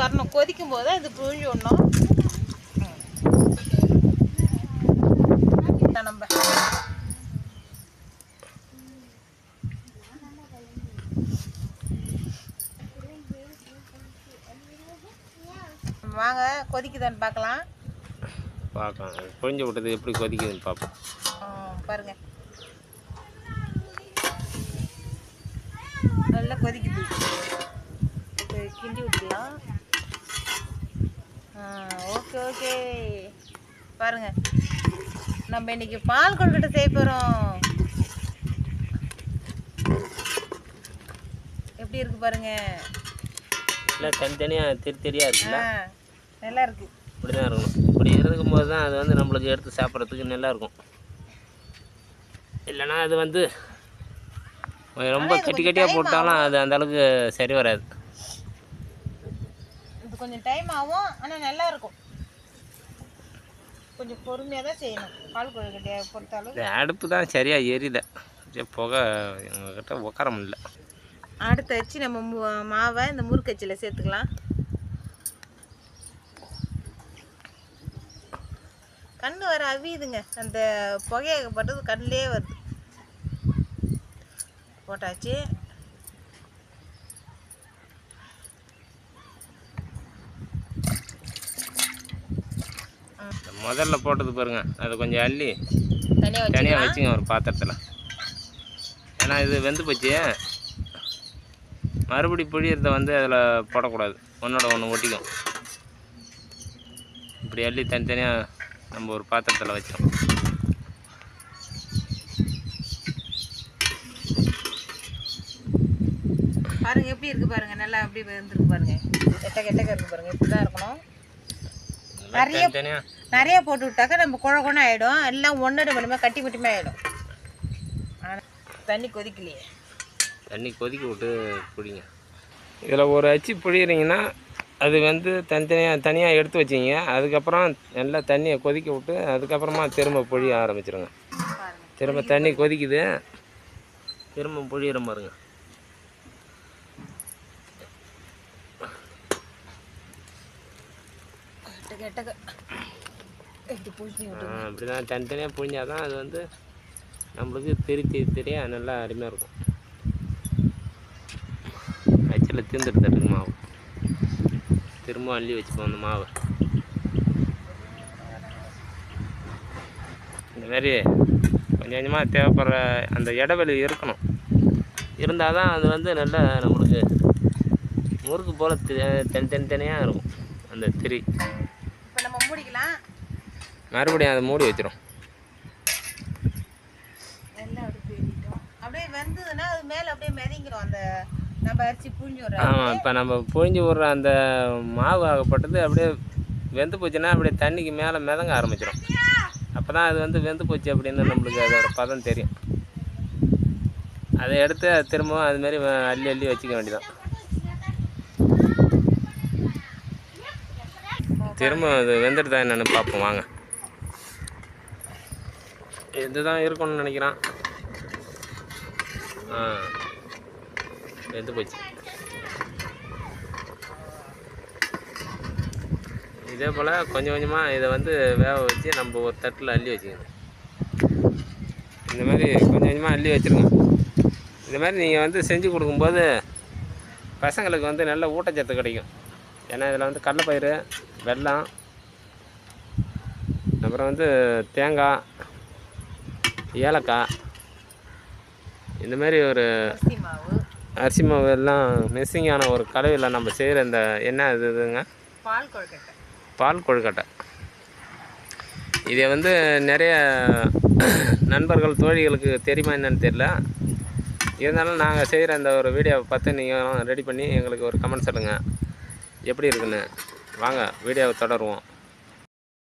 வரணும். கொதிக்கும் போது இது புழிஞ்சு விடணும். நம்ம. வாங்க கொதிக்குதான்னு பார்க்கலாம். பார்க்கலாம். புழிஞ்சு விட்டது எப்படி கொதிக்குதுன்னு பார்ப்போம். பாருங்க. நல்லா கொதிக்குது. கிண்டி விட்டுலாம் ஓகே ஓகே. பாருங்க. நம்ம இன்னைக்கு பால் கொழுக்கட்டை செய்ய போகிறோம் எப்படி இருக்கு பாருங்க? இல்லை தனித்தனியாக தெரி தெரியாக இருக்குல்ல? நல்லா இருக்கு. இப்படி தான் இருக்கணும். இப்படி இருக்கும் போது தான் அது வந்து நம்மளுக்கு எடுத்து சாப்பிட்றதுக்கு நல்லா இருக்கும். இல்லைன்னா அது வந்து ரொம்ப கட்டி கட்டியாக போட்டாலும் அது அந்த அளவுக்கு சரி வராது. கொஞ்சம் டைம் ஆகும் ஆனால் நல்லா இருக்கும். கொஞ்சம் பொறுமையாக தான் செய்யணும். பால் கொழுக்கட்டையை இந்த அடுப்பு தான் சரியாக எரியல. புகை எங்ககிட்ட உட்கார முடியல. அடுத்து வச்சு நம்ம மாவை இந்த முறுக்கச்சியில் சேர்த்துக்கலாம். கண்ணு வர அவியுதுங்க. அந்த புகையப்பட்டது கண்ணிலே வருது. போட்டாச்சு. முதல்ல போட்டது பாருங்க. அது கொஞ்சம் அள்ளி தனியாக வச்சு தனியாக வச்சுங்க ஒரு பாத்திரத்தில். ஏன்னா இது வெந்து போச்சு. மறுபடி புழியறத வந்து அதில் போடக்கூடாது. ஒன்றோட ஒன்று ஒட்டிக்கும். இப்படி அள்ளி தனித்தனியாக நம்ம ஒரு பாத்திரத்தில் வச்சோம். பாருங்க எப்படி இருக்கு பாருங்க. நல்லா அப்படி வந்துருக்கு பாருங்க. கெட்ட கெட்டக்க இருக்கு பாருங்க. இப்படி தான் இருக்கணும். தனித்தனியாக நிறைய போட்டு விட்டாக்கா நம்ம குழ குழ ஆகிடும் எல்லாம் ஒன்றரை மணிமே கட்டி முட்டிமே ஆகிடும் தண்ணி கொதிக்கலையே. தண்ணி கொதிக்க விட்டு புழிங்க இதில் ஒரு அச்சு புழியிறீங்கன்னா அது வந்து தனித்தனியாக தனியாக எடுத்து வச்சிங்க. அதுக்கப்புறம் நல்லா தண்ணியை கொதிக்க விட்டு அதுக்கப்புறமா திரும்ப புழிய ஆரம்பிச்சிருங்க. பாருங்க திரும்ப தண்ணி கொதிக்குது. திரும்ப புழியிற பாருங்க. கெட்ட கெட்டக்க எப்படி புழிஞ்சு விட்டு அப்படி தான் தனித்தனியாக புழிஞ்சாதான் அது வந்து நம்மளுக்கு தெரி தெரி தெரியா நல்லா அருமையாக இருக்கும். அச்சில் தீர்ந்துட்டு தட்டுக்கு மாவு. திரும்ப அள்ளி வச்சுப்போம் அந்த மாவை. இந்த மாதிரி கொஞ்சம் கொஞ்சமாக தேவைப்படுற அந்த இடைவெளி இருக்கணும். இருந்தால் தான் அது வந்து நல்லா நம்மளுக்கு முறுக்கு போல் தனி தனி தனியாக இருக்கும். அந்த திரி. மறுபடியும் அதை மூடி வச்சிரும். எல்லாம் அப்படியே பேரிட்டோம் அப்படியே வெந்ததுன்னா அது மேலே அப்படியே மிதங்கிடும் அந்த நம்ம அரிசி புழிஞ்சு விடுற ஆமாம் இப்போ நம்ம புழிஞ்சு விட்ற அந்த மாவு ஆகப்பட்டது அப்படியே வெந்து போச்சுன்னா அப்படியே தண்ணிக்கு மேலே மிதங்க ஆரம்பிச்சிடும் அப்போ தான் அது வந்து வெந்து போச்சு அப்படின்னு நம்மளுக்கு அதோட பதம் தெரியும். அதை எடுத்து திரும்பவும் அதுமாரி அள்ளி அள்ளி வச்சுக்க வேண்டியதான் திரும்ப அது வெந்துடுதா என்னன்னு பார்ப்போம். வாங்க. இதுதான் இருக்கும்னு நினைக்கிறான். ஆ. வெந்து போச்சு. இதே போல் கொஞ்சம் கொஞ்சமாக இதை வந்து வேக வச்சு நம்ம ஒரு தட்டில் அள்ளி வச்சுக்கணும். இந்த மாதிரி கொஞ்சம் கொஞ்சமாக அள்ளி வச்சுருக்கோம் இந்த மாதிரி நீங்கள் வந்து செஞ்சு கொடுக்கும்போது பசங்களுக்கு வந்து நல்ல ஊட்டச்சத்து கிடைக்கும். ஏன்னா இதில் வந்து கடலைப்பயிறு வெல்லம் அப்புறம் வந்து தேங்காய் ஏலக்காய் இந்த மாதிரி ஒரு அரிசி மாவு எல்லாம் மிஸ்ஸிங்கான ஒரு கலவையில் நம்ம செய்கிற இந்த என்ன இது இதுங்க? பால் கொழுக்கட்டை. பால் கொழுக்கட்டை. இதை வந்து நிறைய நண்பர்கள் தோழிகளுக்கு தெரியுமா என்னன்னு தெரியல. இருந்தாலும் நாங்கள் செய்கிற அந்த ஒரு வீடியோவை பார்த்து நீங்களும் ரெடி பண்ணி எங்களுக்கு ஒரு கமெண்ட் சொல்லுங்கள் எப்படி இருக்குன்னு? வாங்க வீடியோவை தொடருவோம்.